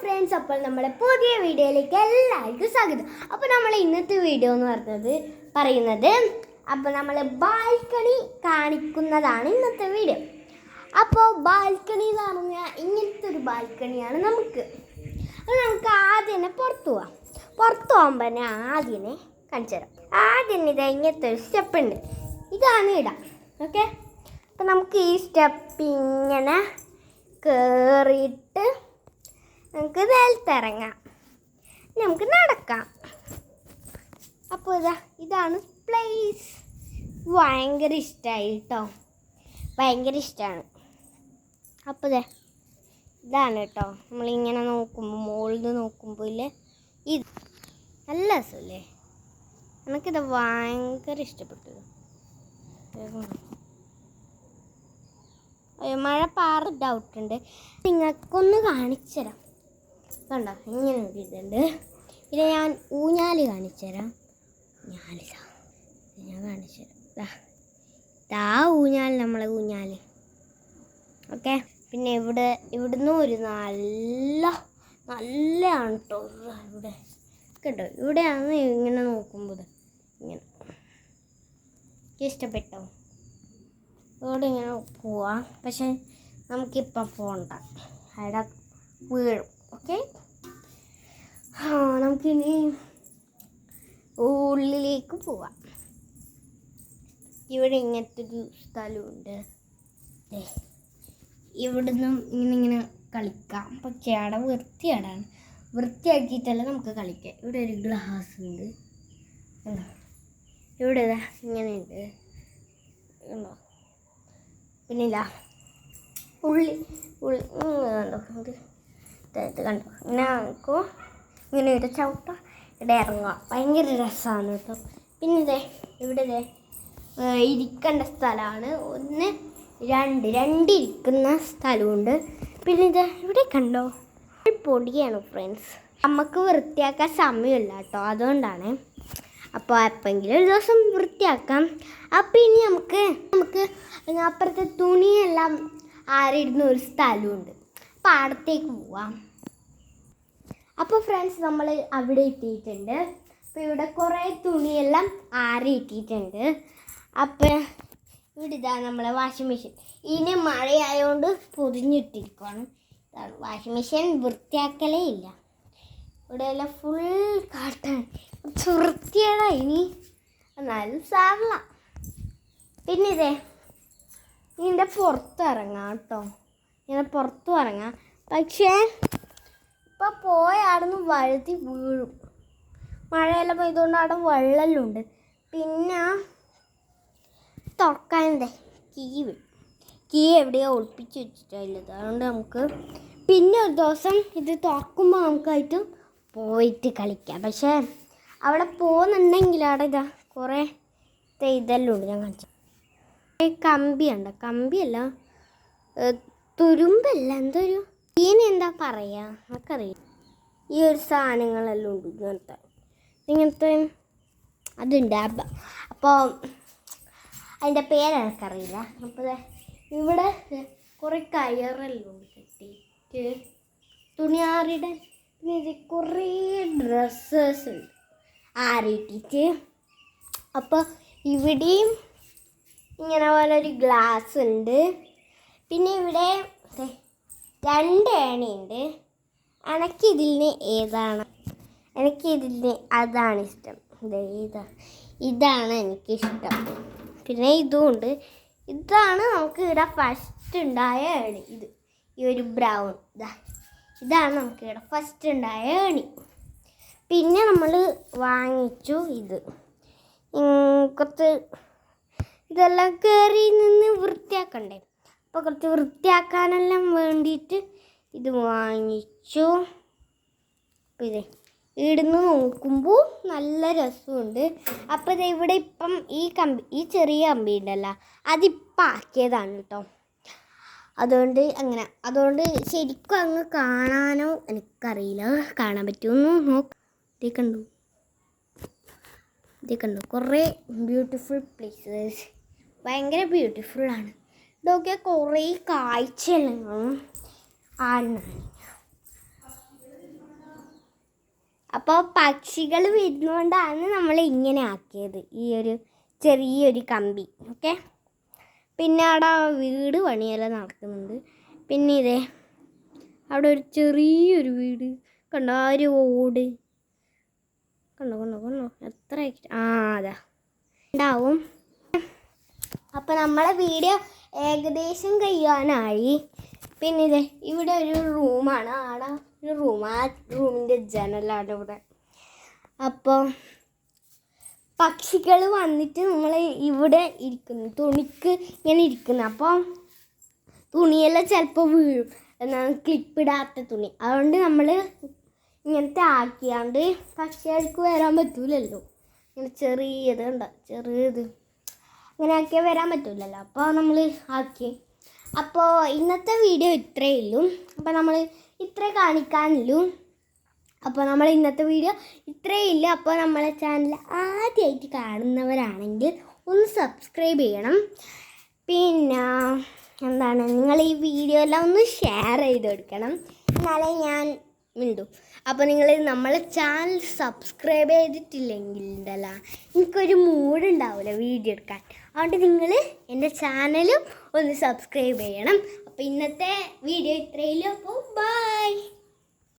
Friends അപ്പോൾ നമ്മുടെ പുതിയ വീഡിയോയിലേക്ക് എല്ലാവർക്കും സ്വാഗതം. അപ്പോൾ നമ്മൾ ഇന്നത്തെ വീഡിയോ എന്ന് പറഞ്ഞത് പറയുന്നത് അപ്പോൾ നമ്മൾ ബാൽക്കണി കാണിക്കുന്നതാണ് ഇന്നത്തെ വീഡിയോ. അപ്പോൾ ബാൽക്കണി എന്ന് പറഞ്ഞാൽ ഇങ്ങനത്തെ ഒരു ബാൽക്കണിയാണ് നമുക്ക്. അപ്പോൾ നമുക്ക് ആദ്യം തന്നെ പുറത്ത് പോവാം. പുറത്ത് പോകുമ്പോൾ തന്നെ ആദ്യം കാണിച്ചു തരാം. ആദ്യം ഇത് ഇങ്ങനത്തെ ഒരു സ്റ്റെപ്പ് ഉണ്ട്. ഇതാണ് ഇടാം. ഓക്കെ അപ്പോൾ നമുക്ക് ഈ സ്റ്റെപ്പ് ഇങ്ങനെ കയറിയിട്ട് നമുക്ക് നിലത്തിറങ്ങാം നമുക്ക് നടക്കാം. അപ്പോൾ ഇതാ ഇതാണ് പ്ലേസ് ഭയങ്കര ഇഷ്ടമായി കേട്ടോ. ഭയങ്കര ഇഷ്ടമാണ് അപ്പോൾ ഇതേ ഇതാണ് കേട്ടോ. നമ്മളിങ്ങനെ നോക്കുമ്പോൾ മുകളിൽ നിന്ന് നോക്കുമ്പോൾ ഇല്ലേ? ഇത് നല്ല രസമല്ലേ? നമുക്കിത് ഭയങ്കര ഇഷ്ടപ്പെട്ടു മഴ പാറ ഡൗട്ടുണ്ട് നിങ്ങൾക്കൊന്ന് കാണിച്ചു തരാം കണ്ടോ ഇങ്ങനെ ഇതുണ്ട്. പിന്നെ ഞാൻ ഊഞ്ഞാൽ കാണിച്ചു തരാം. ഇത്. ഞാൻ കാണിച്ചു തരാം. ഇതാ ഊഞ്ഞാൽ നമ്മളെ ഊഞ്ഞാൽ. ഓക്കെ? പിന്നെ ഇവിടെ ഇവിടുന്ന് ഒരു നല്ല നല്ലതാണ് കേട്ടോ ഇവിടെ. കേട്ടോ ഇവിടെയാണ് ഇങ്ങനെ നോക്കുമ്പോൾ ഇങ്ങനെ. ഇഷ്ടപ്പെട്ടോ? ഇവിടെ ഇങ്ങനെ പോവാം. പക്ഷെ നമുക്കിപ്പം പോകണ്ട അവിടെ വീഴും. ഓക്കെ. ആ നമുക്കിനി ഉള്ളിലേക്ക് പോവാം. ഇവിടെ ഇങ്ങനത്തെ ഒരു സ്ഥലമുണ്ട് ഇവിടുന്ന് ഇങ്ങനെ ഇങ്ങനെ കളിക്കാം. പക്ഷേ അവിടെ വൃത്തിയാടാണ് വൃത്തിയാക്കിയിട്ടല്ല നമുക്ക് കളിക്കാം. ഇവിടെ ഒരു ഗ്ലാസ് ഉണ്ട്? ഇവിടെ ഇങ്ങനെ ഉണ്ട് ഉണ്ടോ? പിന്നില്ല ഉള്ളി ഉള്ളി കണ്ടോ ഇത് കണ്ടു. ഇങ്ങനെ ആക്കും ഇങ്ങനെ ഒരു ചവിട്ട ഇവിടെ ഇറങ്ങുക. ഭയങ്കര രസമാണ് കേട്ടോ. പിന്നെ ഇതേ ഇവിടെ ഇതേ ഇരിക്കേണ്ട സ്ഥലമാണ്. ഒന്ന് രണ്ട് രണ്ട് ഇരിക്കുന്ന സ്ഥലമുണ്ട്. പിന്നെ ഇത് ഇവിടെ കണ്ടോ? പൊടിയാണ് ഫ്രണ്ട്സ് നമുക്ക് വൃത്തിയാക്കാൻ സമയമില്ല കേട്ടോ അതുകൊണ്ടാണ്. അപ്പോൾ എപ്പോഴെങ്കിലും ഒരു ദിവസം വൃത്തിയാക്കാം. അപ്പം ഇനി നമുക്ക് നമുക്ക് അപ്പുറത്തെ തുണിയെല്ലാം ആരിടുന്ന ഒരു സ്ഥലമുണ്ട്. അപ്പോൾ അവിടത്തേക്ക് പോവാം. അപ്പോൾ ഫ്രണ്ട്സ് നമ്മൾ അവിടെ എത്തിയിട്ടുണ്ട്. അപ്പോൾ ഇവിടെ കുറേ തുണിയെല്ലാം ആറി ഇട്ടിട്ടുണ്ട്. അപ്പോൾ ഇവിടെ ഇതാ നമ്മളെ വാഷിംഗ് മെഷീൻ ഇനി മഴയായതുകൊണ്ട് പൊതിഞ്ഞിട്ടിരിക്കുകയാണ് ഇതാണ് വാഷിംഗ് മെഷീൻ വൃത്തിയാക്കലേ ഇല്ല. ഇവിടെ എല്ലാം ഫുൾ കാട്ടാണ് വൃത്തിയാണ് ഇനി. എന്നാലും സാറില്ല പിന്നെ ഇതേ ഇതിന്റെ പുറത്തിറങ്ങാം കേട്ടോ. ഇങ്ങനെ പുറത്തു ഇറങ്ങാം. പക്ഷേ ഇപ്പം പോയ ആടുന്ന് വഴുതി വീഴും. മഴയെല്ലാം പെയ്തുകൊണ്ട് അവിടെ വെള്ളമെല്ലാം ഉണ്ട് പിന്നെ തുറക്കാനേ കീ വീഴും കീ എവിടെയോ ഒളിപ്പിച്ച് വെച്ചിട്ടുള്ളത് അതുകൊണ്ട് നമുക്ക് പിന്നെ ഒരു ദിവസം ഇത് തുറക്കുമ്പോൾ നമുക്കായിട്ട് പോയിട്ട് കളിക്കാം. പക്ഷേ അവിടെ പോകുന്നുണ്ടെങ്കിൽ അവിടെ ഇതാ കുറേ ഇതെല്ലാം ഉണ്ട് ഞാൻ കാണിച്ചു. കമ്പിയുണ്ട്. കമ്പിയല്ല തുരുമ്പല്ല എന്തൊരു? ഇതിന് എന്താ നമുക്കറിയാം ഈ ഒരു സാധനങ്ങളെല്ലാം ഉണ്ട് ഇങ്ങനത്തെ ഇങ്ങനത്തെ അതുണ്ട്. അപ്പം അപ്പോൾ അതിന്റെ പേര് എനിക്കറിയില്ല. അപ്പോൾ ഇവിടെ കുറേ കയറെല്ലാം ഉണ്ട് കെട്ടിയിട്ട്. തുണിയാറിയുടെ കുറേ ഡ്രസ്സസ് ഉണ്ട്. ആറിയിട്ടിട്ട്. അപ്പോൾ ഇവിടെയും ഇങ്ങനെ പോലെ ഒരു ഗ്ലാസ് ഉണ്ട്. പിന്നെ ഇവിടെ രണ്ട് ഏണിയുണ്ട്. എനിക്കിതിന് ഏതാണ്? എനിക്കിതിന് അതാണ് ഇഷ്ടം. ഇതാ. ഇതാണ് എനിക്കിഷ്ടം. പിന്നെ ഇതും ഉണ്ട്. ഇതാണ് നമുക്ക് ഇവിടെ ഫസ്റ്റ് ഉണ്ടായ ഏണി. ഇത് ഈ ഒരു ബ്രൗൺ ഇതാ ഇതാണ് നമുക്ക് ഇവിടെ ഫസ്റ്റ് ഉണ്ടായ ഏണി. പിന്നെ നമ്മൾ വാങ്ങിച്ചു ഇത്. കുറച്ച് ഇതെല്ലാം കയറി നിന്ന് വൃത്തിയാക്കണ്ടേ? അപ്പോൾ കുറച്ച് വൃത്തിയാക്കാനെല്ലാം വേണ്ടിയിട്ട് ഇത് വാങ്ങിച്ചു. അപ്പോൾ ഇതേ ഇവിടുന്ന് നോക്കുമ്പോൾ നല്ല രസമുണ്ട്. അപ്പോൾ ഇത് ഇവിടെ ഇപ്പം ഈ കമ്പി ഈ ചെറിയ കമ്പി ഉണ്ടല്ലോ അതിപ്പം ആക്കിയതാണ് കേട്ടോ അതുകൊണ്ട് അങ്ങനെ അതുകൊണ്ട് ശരിക്കും അങ്ങ് കാണാനോ എനിക്കറിയില്ല. കാണാൻ പറ്റുമെന്ന് നോക്ക്. ഇതേ കണ്ടു? കുറേ ബ്യൂട്ടിഫുൾ പ്ലേസസ് ഭയങ്കര ബ്യൂട്ടിഫുള്ളാണ് ഇതൊക്കെ കുറേ കാഴ്ചകളും. ആണ്. അപ്പോൾ പക്ഷികൾ വരുന്നതുകൊണ്ടാണ് നമ്മൾ ഇങ്ങനെ ആക്കിയത്. ഈ ഒരു ചെറിയൊരു കമ്പി. ഓക്കെ? പിന്നെ അവിടെ വീട് പണിയെല്ലാം നടക്കുന്നുണ്ട്. പിന്നെ ഇതേ അവിടെ ഒരു ചെറിയൊരു വീട്. കണ്ടോ? ആ ഒരു ഓട്. കണ്ടോ കണ്ടോ കണ്ടോ? എത്ര ആ അതാ. ഉണ്ടാവും. അപ്പോൾ നമ്മളെ വീഡിയോ ഏകദേശം കഴിയാനായി. പിന്നെ ഇത് ഇവിടെ ഒരു റൂമാണ്. ആടെ ഒരു റൂം. ആ റൂമിന്റെ ജനലാണ് ഇവിടെ. അപ്പോൾ പക്ഷികൾ വന്നിട്ട് നമ്മൾ ഇവിടെ ഇരിക്കുന്നു. തുണിക്ക് ഇങ്ങനെ ഇരിക്കുന്നു. അപ്പോൾ തുണിയെല്ലാം ചിലപ്പോൾ വീഴും. എന്നാൽ ക്ലിപ്പിടാത്ത തുണി. അതുകൊണ്ട് നമ്മൾ ഇങ്ങനത്തെ ആക്കിയാണ്ട് പക്ഷികൾക്ക് വരാൻ പറ്റൂലല്ലോ. ഇങ്ങനെ ചെറിയത് കണ്ട? ചെറിയത്. അങ്ങനെ ആക്കിയാൽ വരാൻ പറ്റില്ലല്ലോ അപ്പോൾ നമ്മൾ ആക്കി. അപ്പോൾ ഇന്നത്തെ വീഡിയോ ഇത്രയേ ഉള്ളൂ. അപ്പോൾ നമ്മൾ ഇത്രേ കാണിക്കാനുള്ളൂ. അപ്പോൾ നമ്മൾ ഇന്നത്തെ വീഡിയോ ഇത്രയേ ഇല്ല. അപ്പോൾ നമ്മളെ ചാനൽ ആദ്യമായിട്ട് കാണുന്നവരാണെങ്കിൽ ഒന്ന് സബ്സ്ക്രൈബ് ചെയ്യണം. പിന്നെ എന്താണ്? നിങ്ങൾ ഈ വീഡിയോ എല്ലാം ഒന്ന് ഷെയർ ചെയ്ത് കൊടുക്കണം. എന്നാലേ ഞാൻ മിണ്ടു. അപ്പോൾ നിങ്ങൾ നമ്മളെ ചാനൽ സബ്സ്ക്രൈബ് ചെയ്തിട്ടില്ലെങ്കിൽ ഉണ്ടല്ലോ എനിക്കൊരു മൂഡുണ്ടാവില്ല വീഡിയോ എടുക്കാൻ. അതുകൊണ്ട് നിങ്ങൾ എന്റെ ചാനലും ഒന്ന് സബ്സ്ക്രൈബ് ചെയ്യണം. അപ്പോൾ ഇന്നത്തെ വീഡിയോ ഇത്രയേ ഉള്ളൂ അപ്പോൾ ബൈ